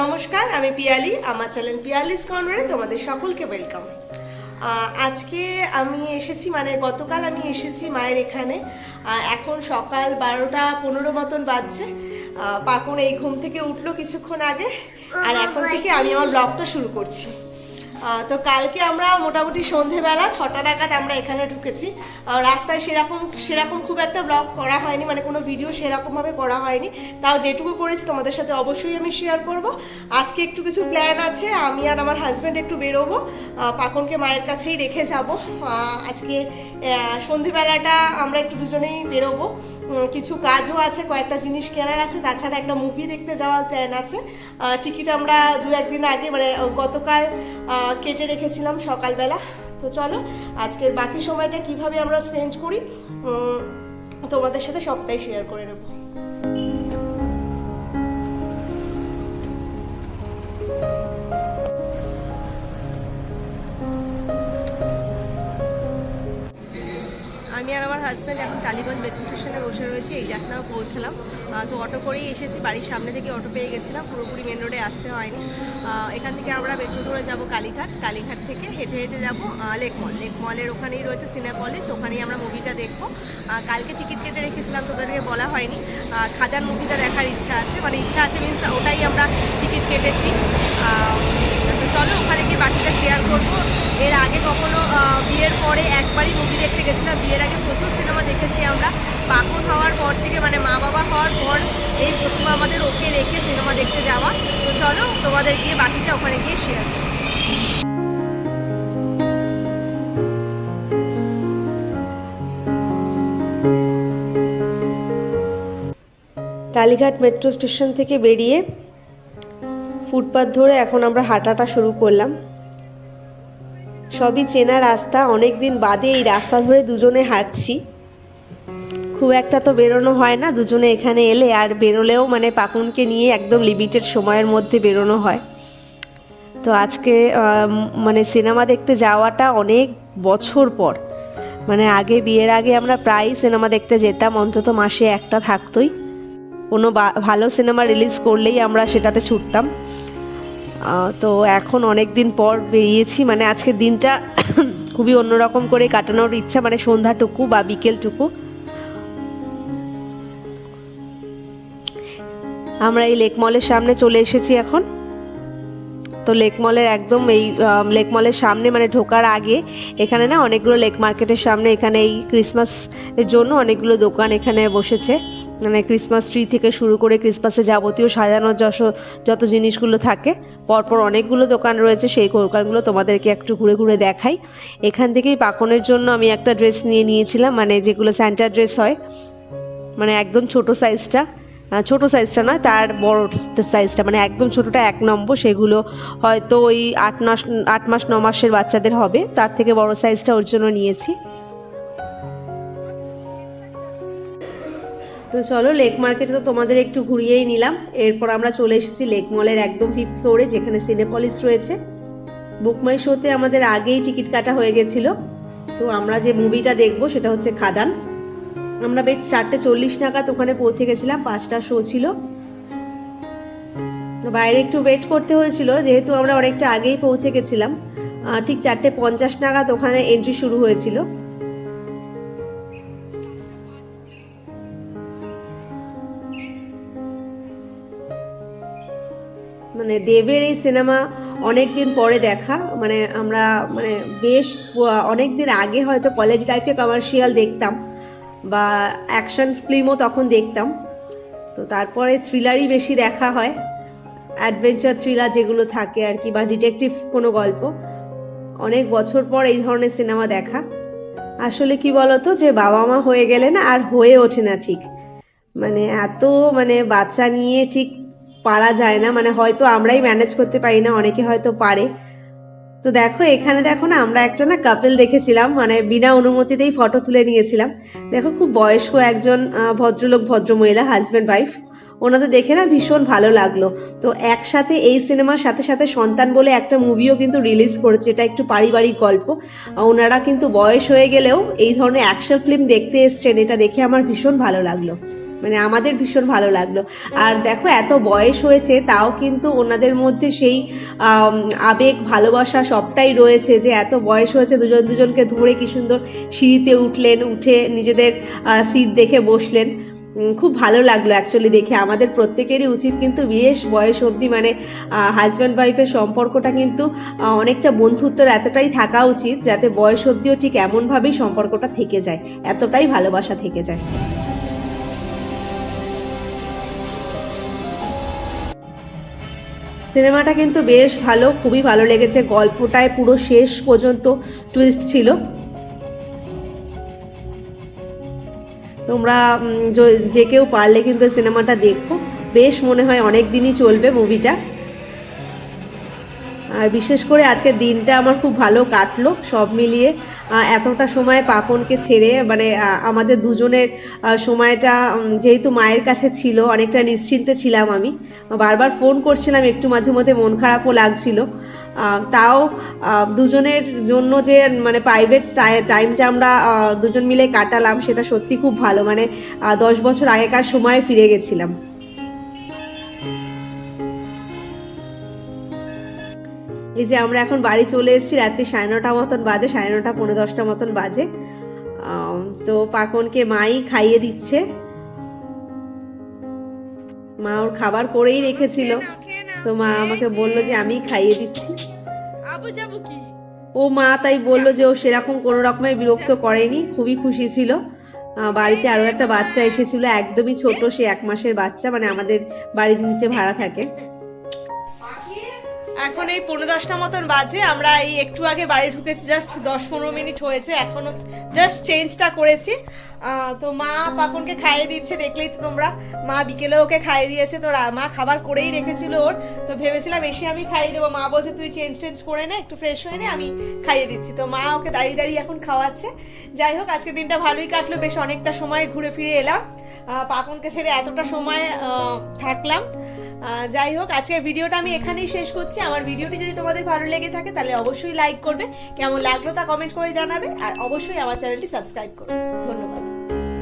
নমস্কার আমি পিয়ালি আমার চ্যানেল পিয়ালিস কর্নারে তোমাদের সকলকে ওয়েলকাম আজকে আমি এসেছি মানে গতকাল আমি এসেছি মায়ের এখানে। এখন সকাল বারোটা পনেরো মতন বাজছে। পাকন এই ঘুম থেকে উঠল কিছুক্ষণ আগে। আর এখন থেকে আমি আমার ব্লগটা শুরু করছি। তো কালকে আমরা মোটামুটি সন্ধেবেলা, ছটা নাগাদ আমরা এখানে ঢুকেছি। রাস্তায় সেরকম সেরকম খুব একটা ব্লগ করা হয়নি মানে কোনো ভিডিও সেরকমভাবে করা হয়নি। তাও যেটুকু করেছি তোমাদের সাথে অবশ্যই আমি শেয়ার করব। আজকে একটু কিছু প্ল্যান আছে, আমি আর আমার হাজব্যান্ড একটু বেরোবো। পাকনকে মায়ের কাছেই রেখে যাব। আজকে সন্ধেবেলাটা আমরা একটু দুজনেই বেরোবো। কিছু কাজও আছে, কয়েকটা জিনিস কেনার আছে, তাছাড়া একটা মুভি দেখতে যাওয়ার প্ল্যান আছে। টিকিট আমরা দু একদিন আগে মানে গতকাল কেটে রেখেছিলাম সকালবেলা। তো চলো, আজকের বাকি সময়টা কীভাবে আমরা স্পেন্ড করি তোমাদের সাথে সবটাই শেয়ার করে নেব। আমি আর আমার হাজব্যান্ড এখন টালিগঞ্জ মেট্রো স্টেশনে বসে রয়েছি, এই নাও পৌঁছালাম। তো অটো করেই এসেছি, বাড়ির সামনে থেকে অটো পেয়ে গেছিলাম, পুরোপুরি মেন রোডে আসতে হয়নি। এখান থেকে আমরা মেট্রো ধরে যাব কালীঘাট কালীঘাট থেকে হেঁটে হেঁটে যাব লেক মল লেক মলের ওখানেই রয়েছে সিনেপলিস ওখানেই আমরা মুভিটা দেখব। কালকে টিকিট কেটে রেখেছিলাম তোদেরকে বলা হয়নি। খাদান মুভিটা দেখার ইচ্ছা আছে মানে ইচ্ছা আছে মিনস ওটাই আমরা টিকিট কেটেছি। তো চলো ওখানে গিয়ে বাকিটা শেয়ার করব। এর আগে কখনো বিয়ের পরে একবারই মুভি দেখতে গেছিলাম বিয়ের আগে প্রচুর সিনেমা দেখেছি আমরা। পাগল হওয়ার পর থেকে মানে মা বাবা হওয়ার পর এই প্রথম আমাদের ওকে রেখে সিনেমা দেখতে যাওয়া। তো চলো, তোমাদের গিয়ে বাকিটা ওখানে গিয়ে শেয়ার কালীঘাট মেট্রো স্টেশন থেকে বেরিয়ে ফুটপাথ ধরে এখন আমরা হাঁটাটা শুরু করলাম। সবই চেনা রাস্তা। অনেক দিন বাদে এই রাস্তা ধরে দুজনে হাঁটছি। খুব একটা তো বেরোনো হয় না, দুজনে এখানে এলে আর বেরোলেও মানে পাকুনকে নিয়ে একদম লিমিটেড সময়ের মধ্যে বেরোনো হয়। তো আজকে মানে সিনেমা দেখতে যাওয়াটা অনেক বছর পর। মানে আগে, বিয়ের আগে আমরা প্রায়ই সিনেমা দেখতে যেতাম, অন্তত মাসে একটা থাকতোই। কোনো ভালো সিনেমা রিলিজ করলেই আমরা সেটাতে ছুটতাম। তো এখন অনেক দিন পর বেরিয়েছি। মানে আজকে দিনটা খুবই অন্যরকম করে কাটানোর ইচ্ছা মানে সন্ধ্যাটুকু বা বিকেলটুকু। আমরা এই লেক মলের সামনে চলে এসেছি এখন। তো লেক মলের একদম এই লেক মলের সামনে মানে ঢোকার আগে এখানে না অনেকগুলো লেক মার্কেটের সামনে এখানে এই ক্রিসমাস এর জন্য অনেকগুলো দোকান এখানে বসেছে। মানে ক্রিসমাস ট্রি থেকে শুরু করে ক্রিসমাসে যাবতীয় সাজানোর যশ, যত জিনিসগুলো থাকে, পরপর অনেকগুলো দোকান রয়েছে, সেই দোকানগুলো তোমাদেরকে একটু ঘুরে ঘুরে দেখাই। এখান থেকেই পাকনের জন্য আমি একটা ড্রেস নিয়ে নিয়েছিলাম মানে যেগুলো স্যান্টা ড্রেস হয় মানে একদম ছোট সাইজটা ছোট সাইজটা নয়, তার বড় সাইজটা মানে একদম ছোটটা এক নম্বর, সেগুলো হয়তো ওই আট মাস আট মাস, ন মাসের বাচ্চাদের হবে, তার থেকে বড় সাইজটা ওর জন্য নিয়েছি। তো চলো লেক মার্কেটে তো তোমাদের একটু ঘুরিয়েই নিলাম। এরপর আমরা চলে এসেছি লেক মলের একদম ফিফথ ফ্লোরে যেখানে সিনেপলিস রয়েছে। বুকমাই শোতে আমাদের আগেই টিকিট কাটা হয়ে গেছিল। তো আমরা যে মুভিটা দেখব, সেটা হচ্ছে খাদান। আমরা বেশ চারটে চল্লিশ নাগাদ ওখানে পৌঁছে গেছিলাম, পাঁচটা শো ছিল। বাইরে একটু ওয়েট করতে হয়েছিল, যেহেতু আমরা অনেকটা আগেই পৌঁছে গেছিলাম। ঠিক চারটে পঞ্চাশ নাগাদ ওখানে এন্ট্রি শুরু হয়েছিল। মানে দেবের এই সিনেমা অনেক দিন পরে দেখা মানে আমরা মানে বেশ অনেক দিন আগে হয়তো কলেজ লাইফে কমার্শিয়াল দেখতাম। বা অ্যাকশন ফিল্মও তখন দেখতাম। তো তারপরে থ্রিলারই বেশি দেখা হয়। অ্যাডভেঞ্চার থ্রিলার যেগুলো থাকে আর কি, বা ডিটেকটিভ কোনো গল্প। অনেক বছর পর এই ধরনের সিনেমা দেখা। আসলে কি বলতো যে বাবা মা হয়ে গেলে না আর হয়ে ওঠে না ঠিক। মানে এত মানে বাচ্চা নিয়ে ঠিক পারা যায় না। মানে হয়তো আমরাই ম্যানেজ করতে পারি না, অনেকে হয়তো পারে। তো দেখো, এখানে দেখো না, আমরা একটা না কাপেল দেখেছিলাম মানে বিনা অনুমতিতেই ফটো তুলে নিয়েছিলাম। দেখো, খুব বয়স্ক একজন ভদ্রলোক, ভদ্রমহিলা হাজব্যান্ড ওয়াইফ ওনাদের দেখে না ভীষণ ভালো লাগল। তো একসাথে এই সিনেমার সাথে সাথে সন্তান বলে একটা মুভিও কিন্তু রিলিজ করেছে, এটা একটু পারিবারিক গল্প। ওনারা কিন্তু বয়স হয়ে গেলেও এই ধরনের অ্যাকশন ফিল্ম দেখতে এসছেন, এটা দেখে আমার ভীষণ ভালো লাগল। মানে আমাদের ভীষণ ভালো লাগল। আর দেখো, এত বয়স হয়েছে, তাও কিন্তু ওনাদের মধ্যে সেই আবেগ, ভালোবাসা সবটাই রয়েছে যে এত বয়স হয়েছে, দুজন দুজনকে ধরে কি সুন্দর সিঁড়িতে উঠলেন, উঠে নিজেদের সিট দেখে বসলেন। খুব ভালো লাগল অ্যাকচুয়ালি দেখে। আমাদের প্রত্যেকেরই উচিত কিন্তু বেশ বয়স অবধি মানে হাজব্যান্ড ওয়াইফের সম্পর্কটা কিন্তু অনেকটা বন্ধুত্বর এতটাই থাকা উচিত যাতে বয়স অবধিও ঠিক এমনভাবেই সম্পর্কটা থেকে যায়, এতটাই ভালোবাসা থেকে যায়। সিনেমাটা কিন্তু বেশ ভালো, খুবই ভালো লেগেছে। গল্পটায় পুরো শেষ পর্যন্ত টুইস্ট ছিল। তোমরা যে কেউ পারলে কিন্তু সিনেমাটা দেখো। বেশ মনে হয় অনেক দিনই চলবে মুভিটা আর বিশেষ করে আজকের দিনটা আমার খুব ভালো কাটলো সব মিলিয়ে। এতটা সময় পাপনকে ছেড়ে মানে আমাদের দুজনের সময়টা যেহেতু মায়ের কাছে ছিল, অনেকটা নিশ্চিন্তে ছিলাম আমি। বারবার ফোন করছিলাম, একটু মাঝে মধ্যে মন খারাপও লাগছিল। তাও দুজনের জন্য যে মানে প্রাইভেট টাইমটা আমরা দুজন মিলে কাটালাম, সেটা সত্যি খুব ভালো। মানে দশ বছর আগেকার সময় ফিরে গেছিলাম। এই যে আমরা এখন বাড়ি চলে এসেছি রাত্রি সাড়ে নটা মতন বাজে সাড়ে নটা পনেরো দশটা মতন বাজে। তো পাকনকে মাই খাইয়ে দিচ্ছে। মা ওর খাবার করেই রেখেছিল। তো মা আমাকে বলল যে আমি খাইয়ে দিচ্ছি। ও মা তাই বলল যে ও সেরকম কোনো রকমের বিরক্ত করেনি খুবই খুশি ছিল। বাড়িতে আরও একটা বাচ্চা এসেছিল একদমই ছোট সে এক মাসের বাচ্চা মানে আমাদের বাড়ির নিচে ভাড়া থাকে। এখন এই পনেরো দশটা মতন বাজে আমরা এই একটু আগে বাড়ি ঢুকেছি জাস্ট দশ পনেরো মিনিট হয়েছে এখনও জাস্ট চেঞ্জটা করেছি। তো মা পাপনকে খাইয়ে দিচ্ছে দেখলেই তো তোমরা। মা বিকেলে ওকে খাইয়ে দিয়েছে তো মা খাবার করেই রেখেছিল ওর। তো ভেবেছিলাম এসে আমি খাইয়ে দেবো। মা বলছে তুই চেঞ্জ টেঞ্জ করে নে একটু ফ্রেশ হয়ে নে আমি খাইয়ে দিচ্ছি। তো মা ওকে দাঁড়িয়ে দাঁড়িয়ে এখন খাওয়াচ্ছে। যাই হোক আজকে দিনটা ভালোই কাটলো বেশ অনেকটা সময় ঘুরে ফিরে এলাম। আহ, পাপনকে ছেড়ে এতটা সময় থাকলাম। যাই হোক, আজকের ভিডিওটা আমি এখানেই শেষ করছি। আমার ভিডিওটি যদি তোমাদের ভালো লেগে থাকে, তাহলে অবশ্যই লাইক করবে। কেমন লাগল তা কমেন্ট করে জানাবে। আর অবশ্যই আমার চ্যানেলটি সাবস্ক্রাইব করবে। ধন্যবাদ।